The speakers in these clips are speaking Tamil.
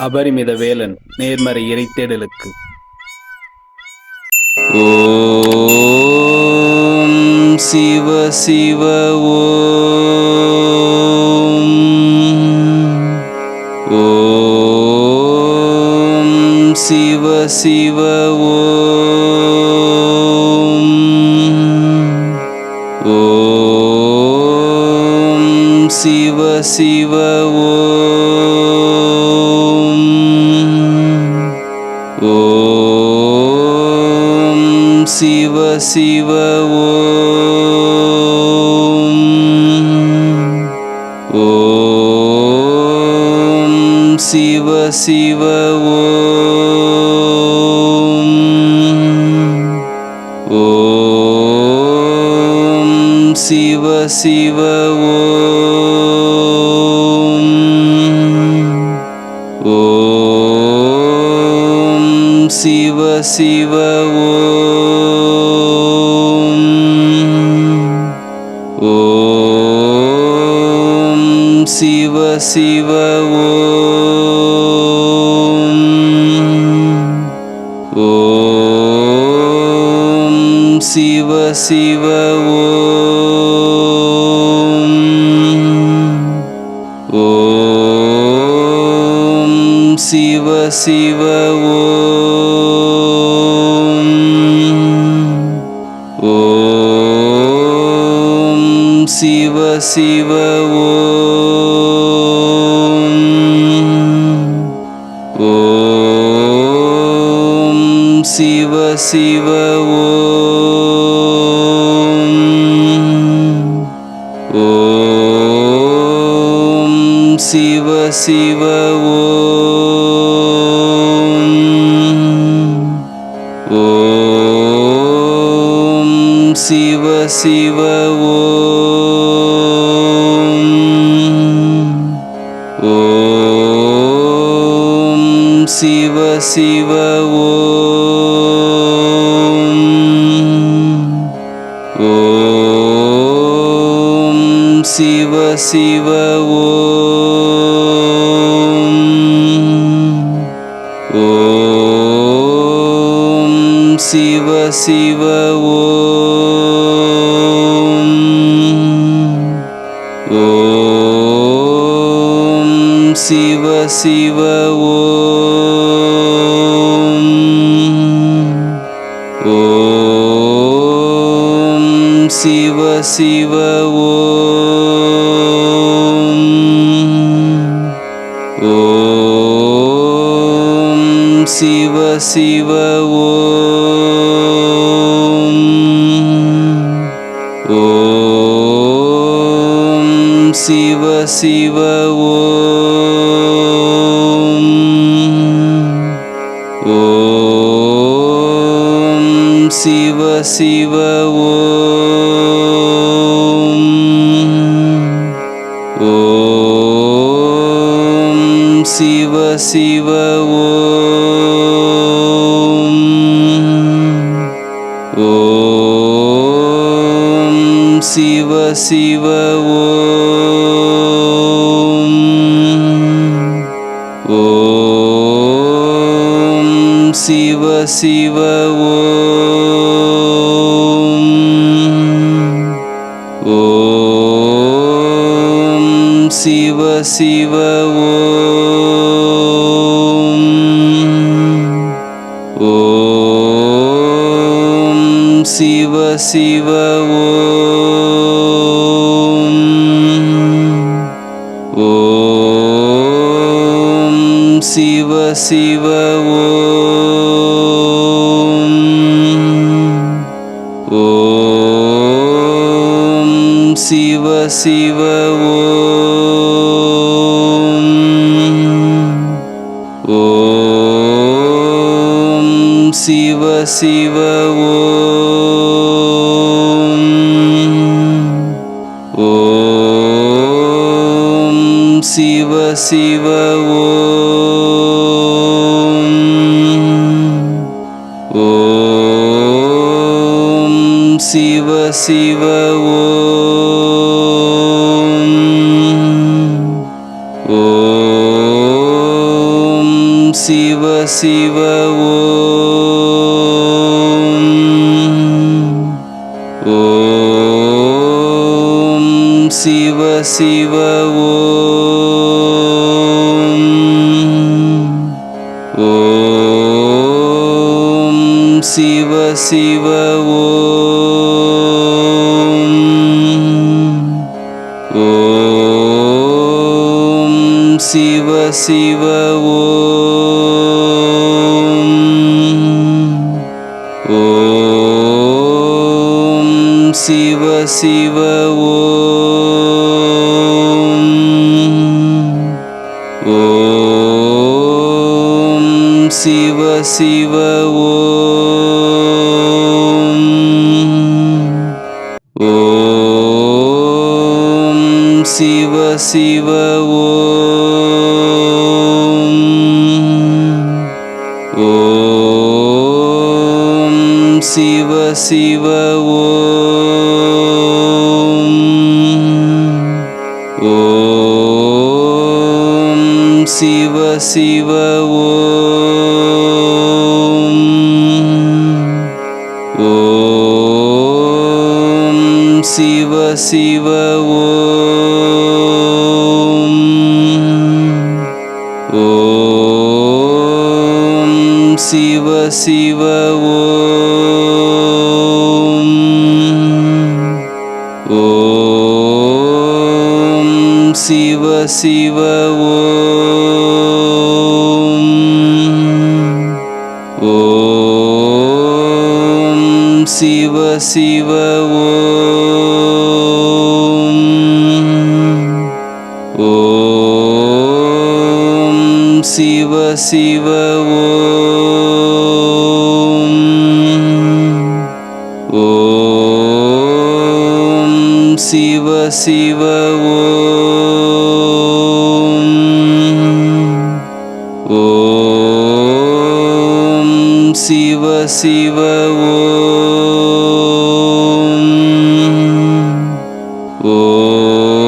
அபரிமித வேலன் நேர்மறை இறைத்தேடலுக்கு ஓம் சிவ சிவ ஓம். ஓம் சிவ சிவ ஓம். ஓம் சிவ சிவ ஓம். சிவ சிவ ஓம். ஓம் சிவ சிவ ஓம். ஓம் சிவ சிவ சிவ சிவ ஓம். ஓம் சிவ சிவ ஓம். ஓம் சிவ சிவ ஓம். ஓம் சிவ சிவ சிவ சிவ ஓம். ஓம் சிவ சிவ ஓம். ஓம் சிவ சிவ ஓம். ஓம் சிவ சிவ ஓம். சிவ சிவ ஓம். ஓம் சிவ சிவ ஓம். ஓம் சிவ சிவ ஓம். ஓம் சிவ சிவ ஓம். சிவ சிவ ஓம். ஓம். சிவ சிவ ஓம். ஓம். சிவ சிவ ஓம். ஓம். சிவ சிவ ஓம். சிவ சிவ ஓம் ஓம் சிவ சிவ ஓம் ஓம் சிவ சிவ ஓம் ஓம் சிவ சிவ சிவ சிவ ஓம் ஓம் சிவ சிவ ஓம் ஓம் சிவ சிவ ஓம் ஓம் சிவ சிவ ஓம் சிவ சிவ ஓம். ஓம் சிவ சிவ ஓம். ஓம் சிவ சிவ சிவ சிவ ஓம். ஓம் சிவ சிவ ஓம். ஓம் சிவ சிவ ஓம். ஓம் சிவ சிவ சிவ சிவ ஓம். ஓம் சிவ சிவ ஓம். ஓம் சிவ சிவ ஓம். ஓம் சிவ சிவ ஓம். சிவ ஓம் ஓம் சிவ சிவ ஓம் ஓம் சிவ சிவ ஓம் ஓம் சிவ சிவ ஓம் சிவ ஓம் ஓம் சிவ சிவ ஓம் ஓம் சிவ சிவ ஓம்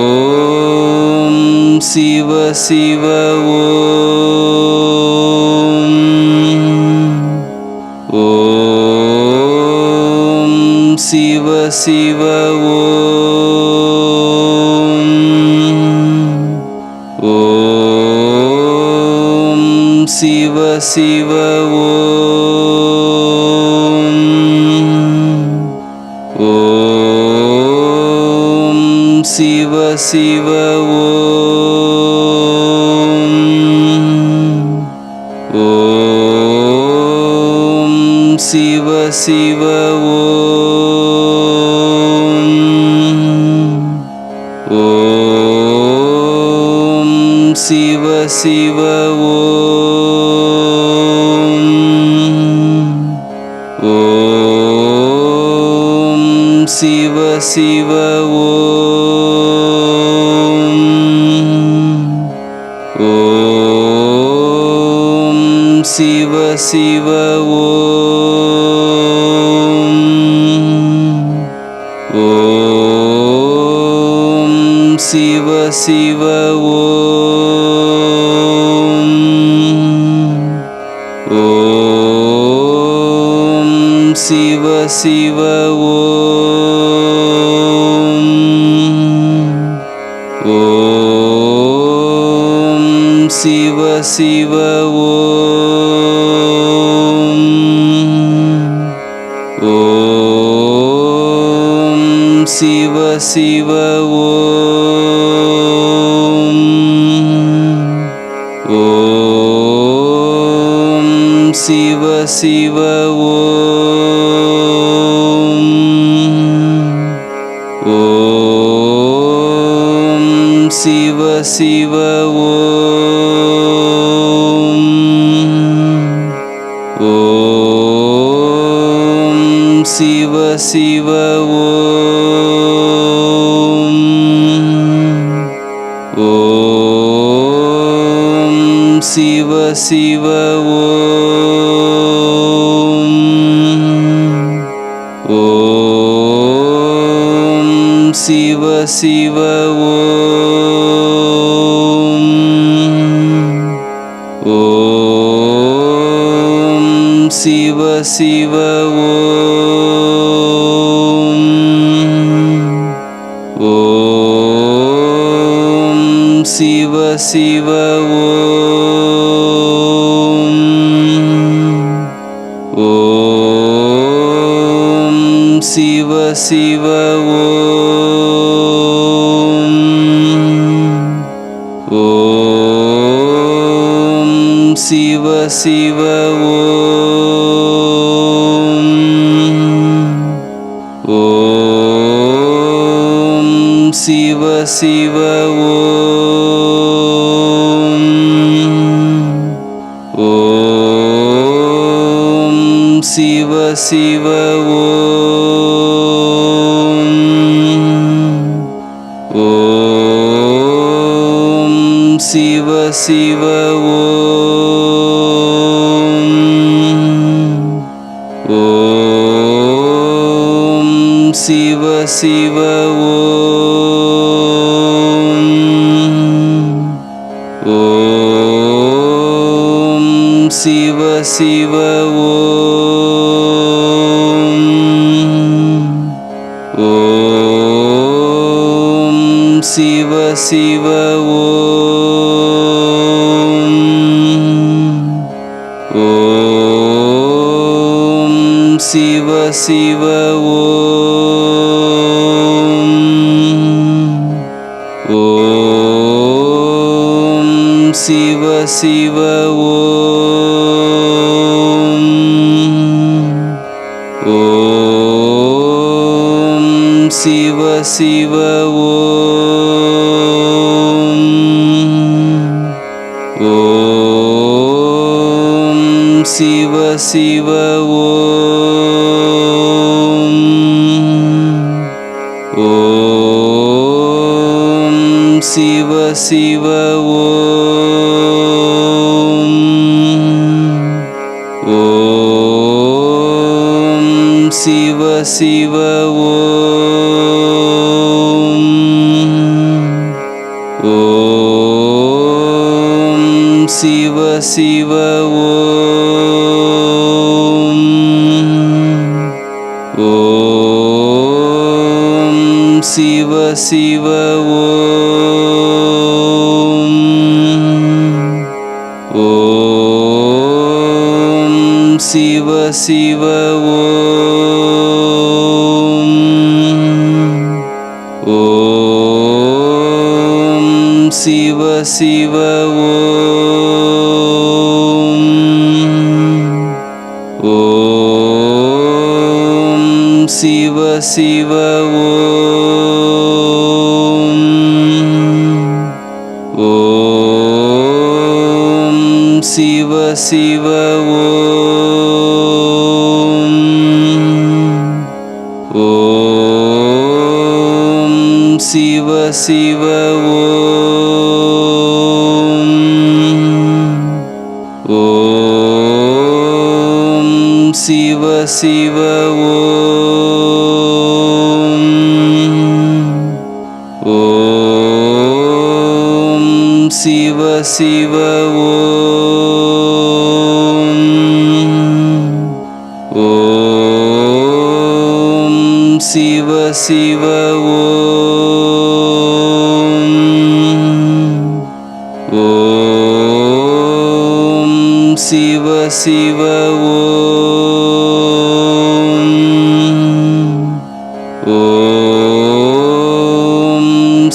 ஓம் சிவ சிவ ஓம் சிவ ஓம் ஓம் சிவ சிவ ஓம் ஓம் சிவ சிவ ஓம் ஓம் சிவ சிவ சிவ ஓம் சிவ சிவ ஓம் சிவ சிவ ஓம் ஓம் சிவ சிவ ஓம். ஓம் சிவ சிவ ஓம். ஓம் சிவ சிவ ஓம். ஓம் சிவ சிவ ஓம். சிவ சிவ ஓம். ஓம் சிவ சிவ ஓம். ஓம் சிவ சிவ ஓம். ஓம் சிவ சிவ ஓம். சிவ சிவ ஓம். ஓம் சிவ சிவ ஓம். ஓம் சிவ சிவ ஓம். ஓம் சிவ சிவ ஓம். சிவ சிவ ஓம் ஓம் சிவ சிவ ஓம் ஓம் சிவ சிவ ஓம் ஓம் சிவ சிவ சிவ சிவ ஓம். ஓம் சிவ சிவ ஓம். ஓம் சிவ சிவ ஓம். ஓம் சிவ சிவ ஓம். சிவ சிவ ஓம். ஓம் சிவ சிவ ஓம். ஓம் சிவ சிவ ஓம். ஓம் சிவ சிவ ஓம். ॐ शिव शिवो ओ शिव शिव ओ शिव शिव சிவ சிவ ஓம். ஓம் சிவ சிவ ஓம். ஓம் சிவ சிவ ஓம். ஓம் சிவ சிவ சிவ சிவ ஓம். ஓம் சிவ சிவ ஓம். ஓம் சிவ சிவ ஓம். ஓம் சிவ சிவ ஓம்.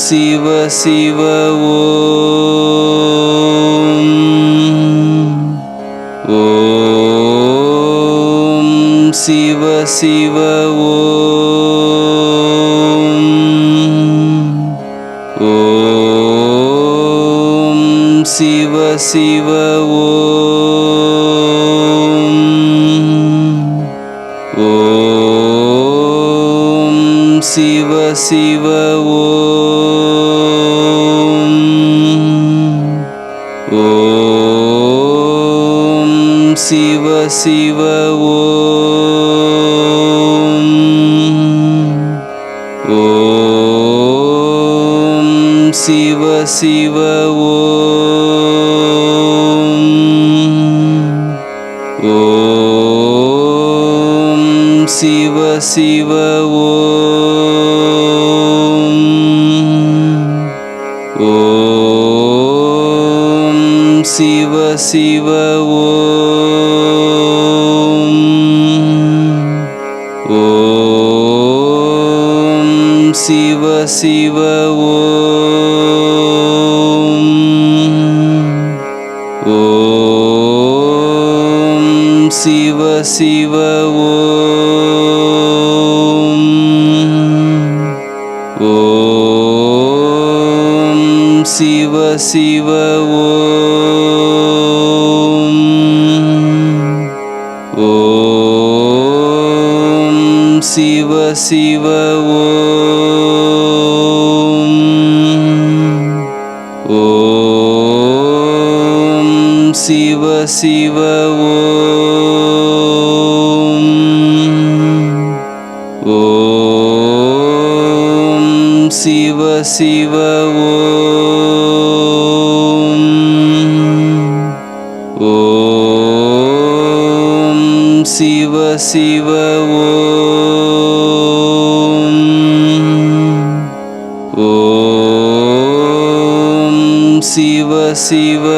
சிவ சிவ ஓம். ஓம் சிவ சிவ ஓம். ஓம் சிவ சிவ ஓம். ஓம் சிவ சிவ ஓம். சிவ சிவ ஓம். ஓம் சிவ சிவ ஓம். ஓம் சிவ சிவ ஓம். ஓம் சிவ சிவ ஓம். சிவ ஓம் ஓம் சிவ சிவ ஓம் ஓம் சிவ சிவ ஓம் ஓம் சிவ சிவ शिव शिवशिवो ओ शिव शिव ो ओ शिव शिव